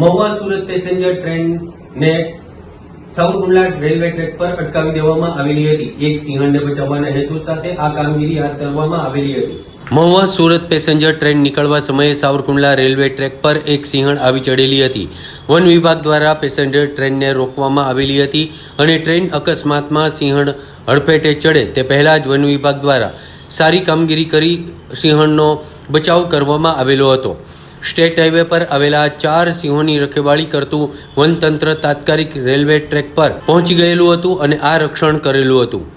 Mahuva Surat passenger ટ્રેનને Savarkundla railway track પર અટકાવી દેવામાં આવેલી હતી. એક સિંહણને બચાવવાના હેતુ સાથે આ કામગીરી હાથ ધરવામાં આવેલી હતી. મહુવા સુરત પેસેન્જર ટ્રેન નીકળવા સમયે સાવરકુંડલા રેલવે ટ્રેક પર એક સિંહણ આવી ચડેલી હતી. વન વિભાગ દ્વારા પેસેન્જર ટ્રેનને રોકવામાં આવેલી હતી અને ટ્રેન અકસ્માતમાં સિંહણ હડફેટે ચડે તે પહેલાં જ વન વિભાગ દ્વારા સારી કામગીરી કરી સિંહણનો બચાવ કરવામાં આવેલો હતો. સ્ટેટ હાઈવે પર આવેલા ચાર સિંહોની રખેવાળી કરતું વનતંત્ર તાત્કાલિક રેલવે ટ્રેક પર પહોંચી ગયેલું હતું અને આ રક્ષણ કરેલું હતું.